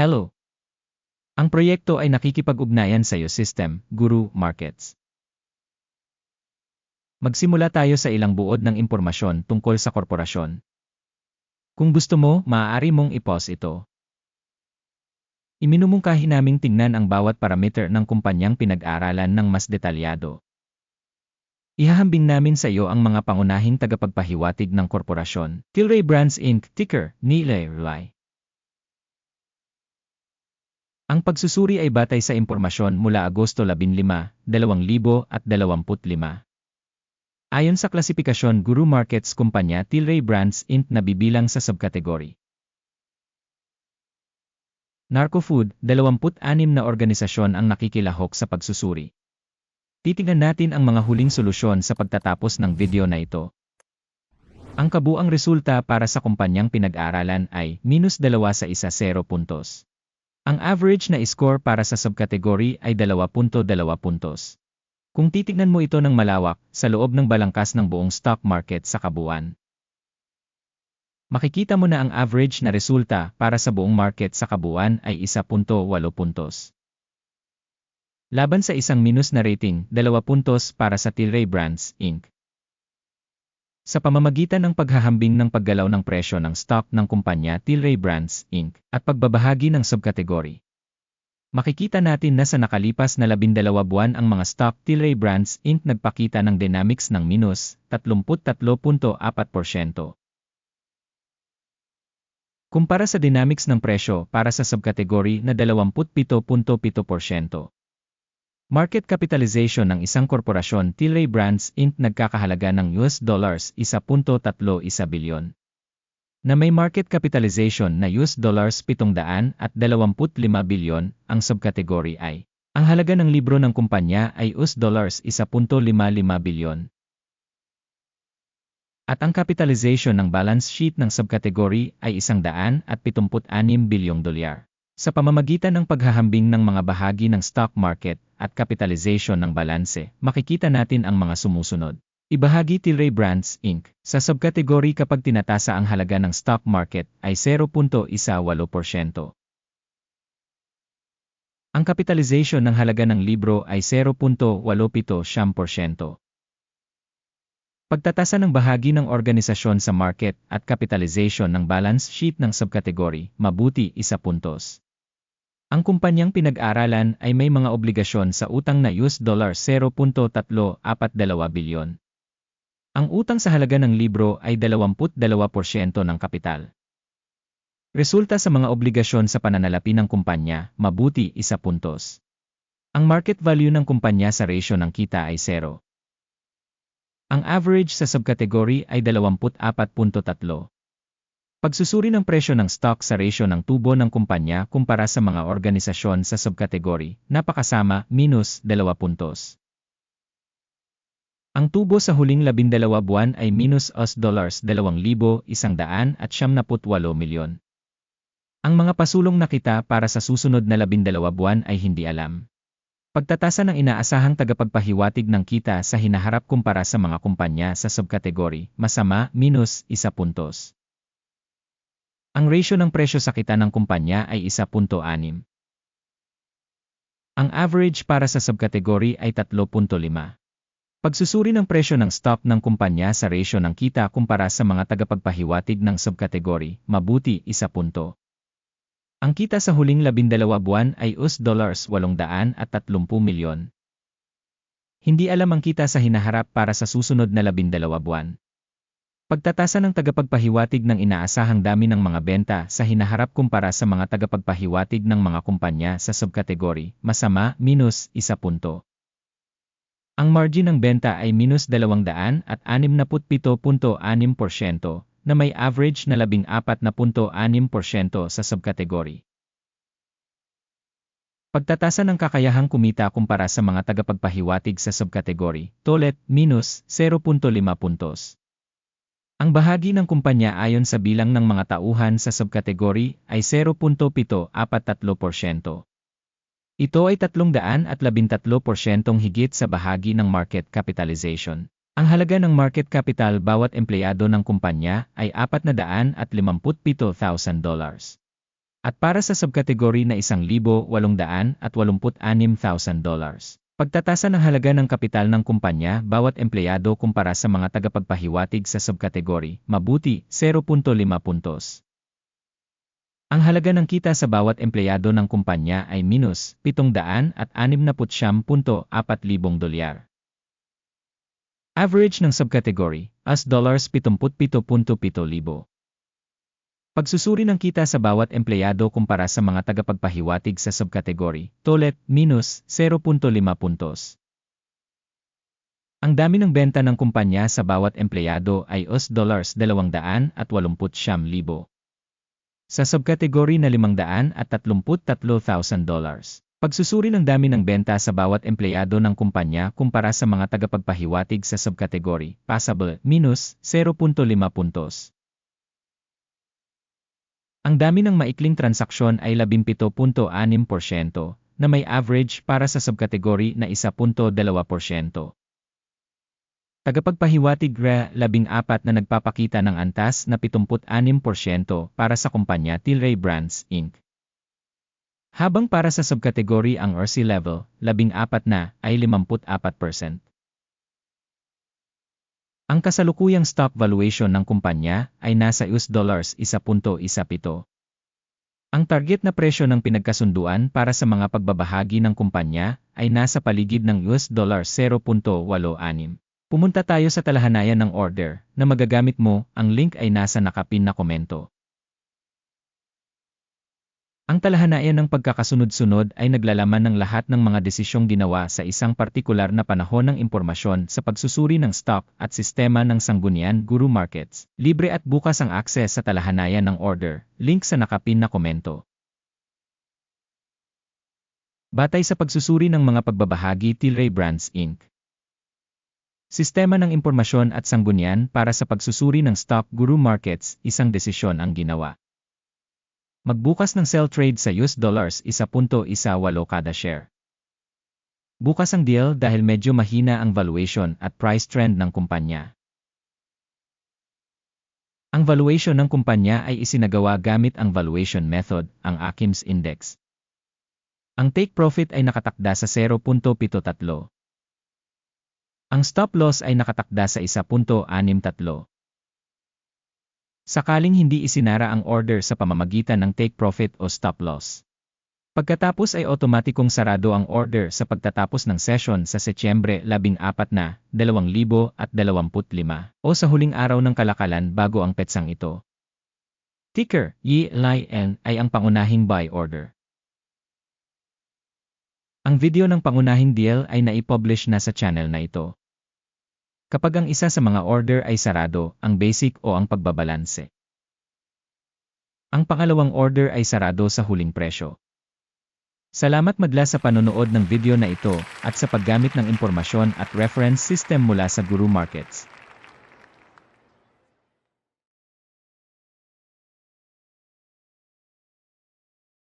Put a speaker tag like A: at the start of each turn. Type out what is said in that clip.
A: Hello! Ang proyekto ay nakikipag-ugnayan sa iyo System, Guru, Markets. Magsimula tayo sa ilang buod ng impormasyon tungkol sa korporasyon. Kung gusto mo, maaari mong i-pause ito. Iminumungkahi naming tingnan ang bawat parameter ng kumpanyang pinag-aralan ng mas detalyado. Ihahambing namin sa iyo ang mga pangunahing tagapagpahiwatig ng korporasyon. Tilray Brands Inc. Ticker, NILAY. Ang pagsusuri ay batay sa impormasyon mula Agosto 15, 2025. Ayon sa klasifikasyon Guru Markets Kumpanya Tilray Brands Inc. na bibilang sa subkategory. Narcofood, 26 na organisasyon ang nakikilahok sa pagsusuri. Titingnan natin ang mga huling solusyon sa pagtatapos ng video na ito. Ang kabuang resulta para sa kumpanyang pinag-aralan ay minus 2 sa isa 0 puntos. Ang average na score para sa subkategory ay 2.2 puntos. Kung titignan mo ito ng malawak, sa loob ng balangkas ng buong stock market sa kabuuan. Makikita mo na ang average na resulta para sa buong market sa kabuuan ay 1.8 puntos. Laban sa isang minus na rating, 2 puntos para sa Tilray Brands, Inc. Sa pamamagitan ng paghahambing ng paggalaw ng presyo ng stock ng kumpanya Tilray Brands, Inc. at pagbabahagi ng subkategory. Makikita natin na sa nakalipas na 12 buwan ang mga stock Tilray Brands Inc. nagpakita ng dynamics ng minus 33.4%. Kumpara sa dynamics ng presyo para sa subkategory na 27.7%. Market capitalization ng isang korporasyon Tilray Brands Inc. nagkakahalaga ng US dollars 1.31 bilyon. Na may market capitalization na US dollars 725 bilyon, ang subkategory ay ang halaga ng libro ng kumpanya ay US dollars 1.55 bilyon. At ang capitalization ng balance sheet ng subkategory ay 176 bilyong dolyar sa pamamagitan ng paghahambing ng mga bahagi ng stock market at capitalization ng balanse, makikita natin ang mga sumusunod. Ibahagi Tilray Brands, Inc. Sa subkategory kapag tinatasa ang halaga ng stock market ay 0.18%. Ang capitalization ng halaga ng libro ay 0.87%. Pagtatasa ng bahagi ng organisasyon sa market at capitalization ng balance sheet ng subkategory, mabuti isa puntos. Ang kumpanyang pinag-aralan ay may mga obligasyon sa utang na US dollar 0.342 bilyon. Ang utang sa halaga ng libro ay 22% ng kapital. Resulta sa mga obligasyon sa pananalapi ng kumpanya, mabuti isa puntos. Ang market value ng kumpanya sa ratio ng kita ay 0. Ang average sa subkategory ay 24.3. Pagsusuri ng presyo ng stock sa ratio ng tubo ng kumpanya kumpara sa mga organisasyon sa subkategory, napakasama, minus 2 puntos. Ang tubo sa huling 12 buwan ay minus US dollars 2,178 milyon. Ang mga pasulong na kita para sa susunod na 12 buwan ay hindi alam. Pagtatasa ng inaasahang tagapagpahiwatig ng kita sa hinaharap kumpara sa mga kumpanya sa subkategory, masama, minus 1 puntos. Ang ratio ng presyo sa kita ng kumpanya ay 1.6. Ang average para sa subkategory ay 3.5. Pagsusuri ng presyo ng stock ng kumpanya sa ratio ng kita kumpara sa mga tagapagpahiwatig ng subkategory, mabuti 1 punto. Ang kita sa huling 12 buwan ay US dollars 830 milyon. Hindi alam ang kita sa hinaharap para sa susunod na 12 buwan. Pagtatasa ng tagapagpahiwatig ng inaasahang dami ng mga benta sa hinaharap kumpara sa mga tagapagpahiwatig ng mga kumpanya sa subkategory, masama, minus, isa punto. Ang margin ng benta ay minus 267.6% na may average na 14.6% sa subkategory. Pagtatasa ng kakayahang kumita kumpara sa mga tagapagpahiwatig sa subkategory, tolet, minus 0.5 puntos. Ang bahagi ng kumpanya ayon sa bilang ng mga tauhan sa subkategory ay 0.743%. Ito ay 313% higit sa bahagi ng market capitalization. Ang halaga ng market capital bawat empleyado ng kumpanya ay $457,000. At para sa subkategory na 1,886,000 dollars. Pagtatasa ng halaga ng kapital ng kumpanya bawat empleyado kumpara sa mga tagapagpahiwatig sa subkategory, mabuti, 0.5 puntos. Ang halaga ng kita sa bawat empleyado ng kumpanya ay minus 769.4,000 dolyar. Average ng subcategory, as dollars 77.7 libo. Pagsusuri ng kita sa bawat empleyado kumpara sa mga tagapagpahiwatig sa subcategory, tolet, minus 0.5 puntos. Ang dami ng benta ng kumpanya sa bawat empleyado ay US dollars 280,000. Sa subcategory na 533,000 dollars. Pagsusuri ng dami ng benta sa bawat empleyado ng kumpanya kumpara sa mga tagapagpahiwatig sa subcategory, passable, minus 0.5 puntos. Ang dami ng maikling transaksyon ay 17.6% na may average para sa subkategory na 1.2%. Tagapagpahiwatig RE 14 na nagpapakita ng antas na 76% para sa kumpanya Tilray Brands Inc. Habang para sa subkategory ang RC level, 14 na ay 54%. Ang kasalukuyang stock valuation ng kumpanya ay nasa US dollars 1.17. Ang target na presyo ng pinagkasunduan para sa mga pagbabahagi ng kumpanya ay nasa paligid ng US dollar 0.86. Pumunta tayo sa talahanayan ng order na magagamit mo, ang link ay nasa nakapin na komento. Ang talahanayan ng pagkakasunod-sunod ay naglalaman ng lahat ng mga desisyong ginawa sa isang partikular na panahon ng impormasyon sa pagsusuri ng stock at sistema ng sanggunian Guru Markets. Libre at bukas ang akses sa talahanayan ng order, link sa nakapin na komento. Batay sa pagsusuri ng mga pagbabahagi Tilray Brands Inc. Sistema ng impormasyon at sanggunian para sa pagsusuri ng stock Guru Markets, isang desisyon ang ginawa. Magbukas ng sell trade sa US dollars 1.18 kada share. Bukas ang deal dahil medyo mahina ang valuation at price trend ng kumpanya. Ang valuation ng kumpanya ay isinagawa gamit ang valuation method, ang Akim's Index. Ang take profit ay nakatakda sa 0.73. Ang stop loss ay nakatakda sa 1.63. Sakaling hindi isinara ang order sa pamamagitan ng take profit o stop loss. Pagkatapos ay otomatikong sarado ang order sa pagtatapos ng session sa Setyembre 14 na 2025 o sa huling araw ng kalakalan bago ang petsang ito. Ticker, YLIN ay ang pangunahing buy order. Ang video ng pangunahing deal ay naipublish na sa channel na ito. Kapag ang isa sa mga order ay sarado, ang basic o ang pagbabalanse. Ang pangalawang order ay sarado sa huling presyo. Salamat madla sa panonood ng video na ito at sa paggamit ng impormasyon at reference system mula sa Guru Markets.